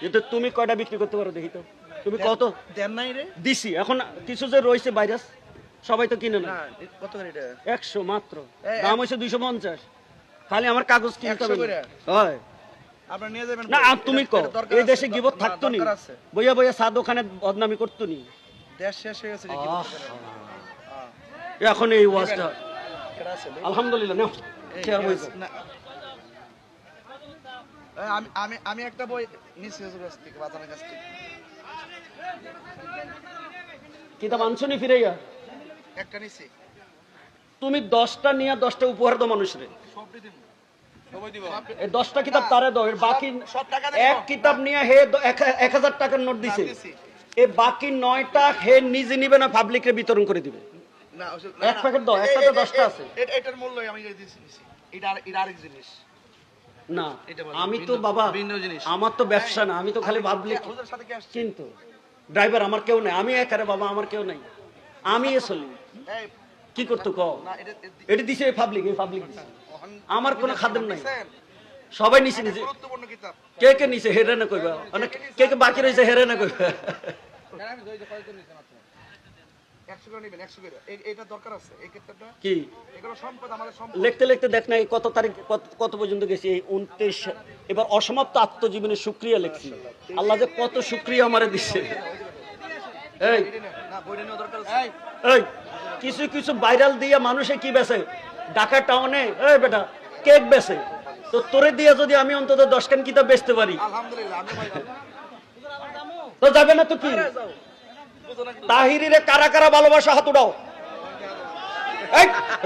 কিন্তু তুমি কয়টা বিক্রি করতে পারো দেখি তো? তুমি কত? দেন নাই রে। দিছি। এখন কিছু যে রয়েছে ভাইরাস সবাই তো কিনে না। কত করে এটা? একশো মাত্র। দাম দুইশো পঞ্চাশ। খালি আমার কাগজ কিনতে 100 হবে হয়। আপনারা নিয়ে যাবেন না তুমি কো এই দেশে গিবত থাকতো নি? বইয়া বইয়া সাদ ওখানে বদনামি করতো নি? দেশ শেষ হয়ে গেছে এখন এই ওয়াজটা। আলহামদুলিল্লাহ না। আমি আমি আমি একটা বই নিচ্ছি হুজুর কাছ থেকে বাজারের কাছ থেকে। কিতাব আনছো নি ফিরাইয়া? একটা নিচ্ছি তুমি দশটা নিয়ে দশটা উপহার দাও মানুষরে সবই দিব। এই দশটা কিতাব তারে দাও এর বাকি। এক কিতাব নিয়ে হে এক- হাজার টাকার নোট দিছে। এই বাকি নয়টা হে নিজে নিবে না পাবলিকে বিতরণ করে দিবে। না এক প্যাকেট দাও, এ- একটাতে দশটা আছে। এটার মূল্য আমি এই দিছি নিছি। এটা আর- এটা আরেক জিনিস। না আমি তো বাবা আমার তো ব্যবসা না আমি তো খালি পাবলিক কি? কিন্তু ড্রাইভার আমার কেউ নাই আমি একারে বাবা আমার কেউ নাই। আমি এ চলি। কি করতো কও? এটা- দিছে পাবলিক এই পাবলিক আমার কোনো খাদেম নাই। সবাই নিছে এটা নিছে কে কে নিছে হেরে না কইবা অনেক কে কে বাকি রয়েছে হেরে না কইবা একশো করে নেবেন একশো করে। এটা দরকার আছে এই কিতাবটা কি? এগুলো সম্পদ আমাদের সম্পদ। লিখতে লিখতে দেখ না কত তারিখ কত পর্যন্ত গেছি এই উনত্রিশ এবার অসমাপ্ত লিখছি। আল্লাহ যে কত সুক্রিয়া আমারে দিচ্ছে এই না বইটা নেওয়া দরকার আছে। এই কিছু কিছু ভাইরাল দিয়ে মানুষে কি বেছে ঢাকা টাউনে এই বেটা কেক বেছে তো তোরে দিয়ে যদি আমি অন্তত দশ খান কিতাব বেচতে পারি। আলহামদুলিল্লাহ তো যাবে না তো কি। তাহিরিরে কারা কারা ভালোবাসা হাত উঠাও?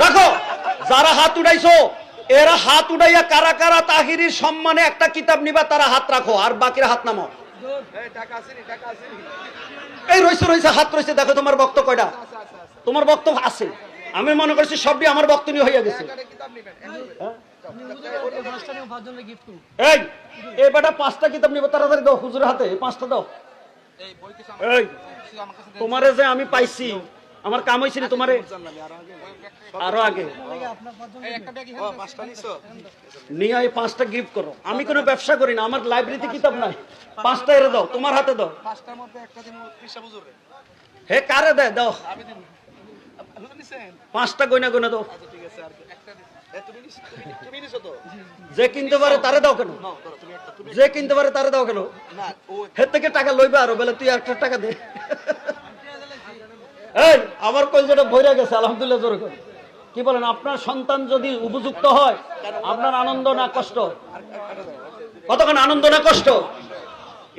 রাখো। যারা হাত উঠাইছো এরা হাত উঠাইয়া কারা কারা তাহিরির সম্মানে একটা কিতাব নিবা তারা হাত রাখো আর বাকিরা হাত নামাও। এই রয়েছে রয়েছে হাত রয়েছে দেখো তোমার বক্ত কয়টা। তোমার বক্তব্য আছে। আমি মনে করছি সবই আমার বক্তব্য হয়ে গেছে। এই বেটা পাঁচটা কিতাব নিব তাড়াতাড়ি দাও হুজুরের হাতে পাঁচটা দাও। তোমারে যে আমি পাইছি আমার কাম হয়েছিল তোমারে? জানলাম, আরও আগে। নিয়ে এই পাঁচটা গিফট করো। আমি কোনো ব্যবসা করি না আমার লাইব্রেরিতে কিতাব নাই। পাঁচটা এরে দাও তোমার হাতে দাও। পাঁচটার মধ্যে একটা দিন পৃষ্ঠা বুঝুরে। হে কারে দেয়? দাও। আমি দিন। হুজুর নিছেন? পাঁচটা গয়না গয়না দাও। যে কিনতে পারে তারে দাও কেন? যে কিনতে পারে তারে দাও কেন? হের থেকে টাকা লইবে আরও বলে তুই একটা টাকা দে। এই আমার কলজাটা ভরে গেছে আলহামদুলিল্লাহ জোরে করে। কি বলেন আপনার সন্তান যদি উপযুক্ত হয় আপনার আনন্দ না কষ্ট? কতক্ষণ আনন্দ না কষ্ট?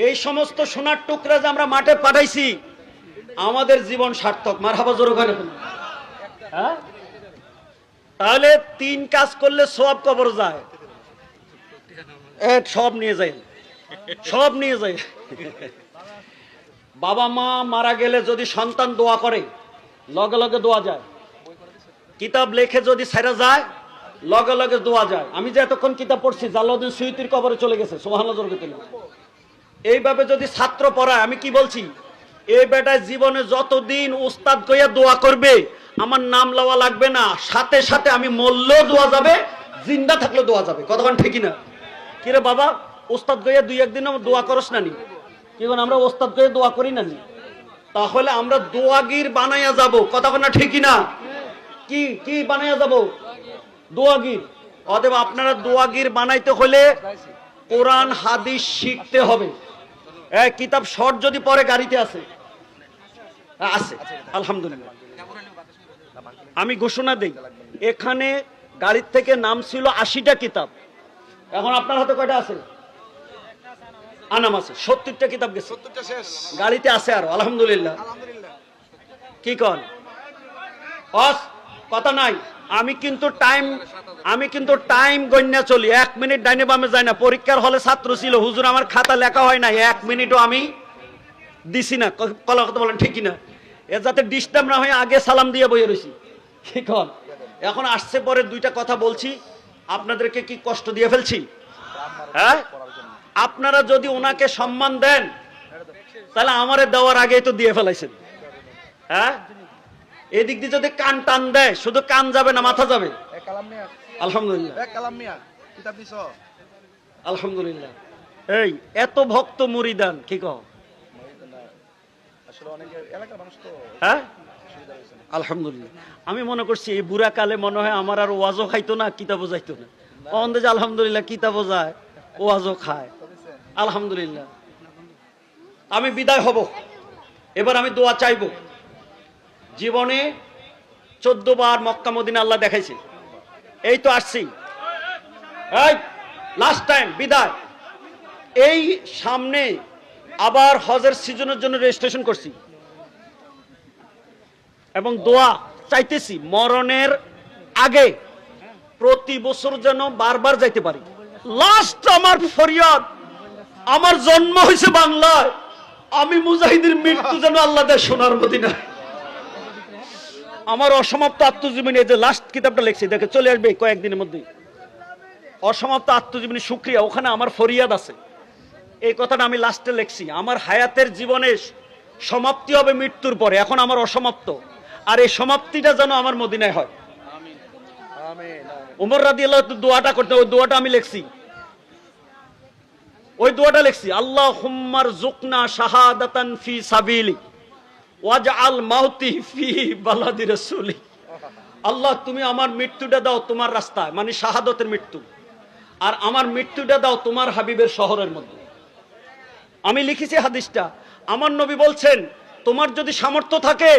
এই সমস্ত সোনার টুকরা যে আমরা মাঠে পাঠাইছি আমাদের জীবন সার্থক। মার হাবা জোরে করে। হ্যাঁ? তাহলে তিন কাজ করলে সব কবর যায়। সব নিয়ে যাই। সব নিয়ে যাই। বাবা মা মারা গেলে যদি সন্তান দোয়া করে, লগে লগে দোয়া যায়। কিতাব লেখে যদি সেরা যায়, লগে লগে দোয়া যায়। আমি যে এতক্ষণ কিতাব পড়ছি জালাউদ্দিন সুইতির কবরে চলে গেছে সোহানা জরগতিল এইভাবে যদি ছাত্র পড়ায়, আমি কি বলছি? এই বেটায় জীবনে যতদিন উস্তাদ কইয়া দোয়া করবে আমার নাম লওয়া লাগবে না। সাথে সাথে আমি মরলেও দোয়া যাবে, জিন্দা থাকলে দোয়া যাবে। কতক্ষণ ঠিকই না কিরে বাবা, ওস্তাদ গইয়া দুই একদিন দোয়া করস না নি? কি আমরা ওস্তাদ গইয়া দোয়া করি না নি? তাহলে আমরা দোয়াগির বানাইয়া যাব। কতক্ষণ না ঠিকই না কি কি বানাইয়া যাব? দোয়াগির অতএব আপনারা দোয়াগির বানাইতে হলে কোরআন, হাদিস শিখতে হবে। কিতাব শর্ট যদি পরে গাড়িতে আছে আছে। আলহামদুলিল্লাহ। আমি ঘোষণা দেই এখানে গাড়ির থেকে নাম ছিল আশিটা কিতাব। এখন আপনার হাতে কয়টা আছে? আনাম আছে সত্তরটা কিতাব গেছে। গাড়িতে আছে আরও আলহামদুলিল্লাহ। কি কন? অস কথা নাই। আমি কিন্তু টাইম আমি কিন্তু টাইম গণ্যা চলি। এক মিনিট ডাইনে বামে যাই না। পরীক্ষার হলে ছাত্র ছিল। হুজুর আমার খাতা লেখা হয় না এক মিনিটও আমি দিছি না। কলা কথা বলেন ঠিকই না এ যাতে ডিস্টার্ব না হয় আগে সালাম দিয়ে বইয়ে রয়েছি কি কন? এখন আসছে পরে দুইটা কথা বলছি আপনাদেরকে কি কষ্ট দিয়ে ফেলছি? হ্যাঁ? আপনারা যদি ওনাকে সম্মান দেন তাহলে আমারে দেওয়ার আগেই তো দিয়ে ফেলাইছেন। হ্যাঁ? এদিক দিয়ে যদি কান টান দেয় শুধু কান যাবে না মাথা যাবে? আলহামদুলিল্লাহ। আলহামদুলিল্লাহ। এই এত ভক্ত মুরিদান কি কহ আসলে অনেকে এলাকার মানুষ তো হ্যাঁ? আলহামদুলিল্লাহ। আমি মনে করছি এই বুড়া কালে মনে হয় আমার আর ওয়াজও খাইতো না কিতাবও যাইতো না। অন্ধে আলহামদুলিল্লাহ কিতাবও যায় ওয়াজও খায়। আলহামদুলিল্লাহ। আমি বিদায় হব। এবার আমি দোয়া চাইব। জীবনে চোদ্দ বার মক্কা মদিনা আল্লাহ দেখাইছে। এই তো আসছি। এই লাস্ট টাইম বিদায়। এই সামনে আবার হজের সিজনের জন্য রেজিস্ট্রেশন করছি। এবং দোয়া চাইতেছি, মরণের আগে প্রতি বছর যেন বারবার যাইতে পারি। লাস্ট আমার ফরিয়াদ, আমার জন্ম হয়েছে বাংলায়। আমি মুজাহিদের মৃত্যু যেন আল্লাহ দেয় সোনার মদিনা আমার অসমাপ্ত আত্মজীবনী যে লাস্ট কিতাবটা লিখছি, দেখে চলে আসবে কয়েকদিনের মধ্যে অসমাপ্ত আত্মজীবনী সুক্রিয়া, ওখানে আমার ফরিয়াদ আছে। এই কথাটা আমি লাস্টে লিখছি। আমার হায়াতের জীবনে সমাপ্তি হবে মৃত্যুর পরে। এখন আমার অসমাপ্ত। আর এই সমাপ্তিটা যেন আমার মদিনায় হয়। উমর রাদি আল্লাহ দোয়াটা করতে ওই দোয়াটা আমি লিখছি। ওই দোয়াটা লিখছি আল্লাহ হুম্মার জুকনা শাহাদাতান ফি সাবিলি ওয়াজআল মাউতি ফি বালাদি রাসূলি। আল্লাহ তুমি আমার মৃত্যুটা দাও তোমার রাস্তায় মানে শাহাদতের মৃত্যু। আর আমার মৃত্যুটা দাও তোমার হাবিবের শহরের মধ্যে। আমি লিখেছি হাদিসটা। আমার নবী বলছেন, তোমার যদি সামর্থ্য থাকে,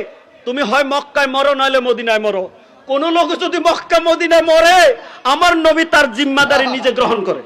তুমি হয় মক্কায় মরো, নাহলে মদিনায় মরো। কোনো লোক যদি মক্কা, মদিনায় মরে, আমার নবী তার জিম্মাদারি নিজে গ্রহণ করে।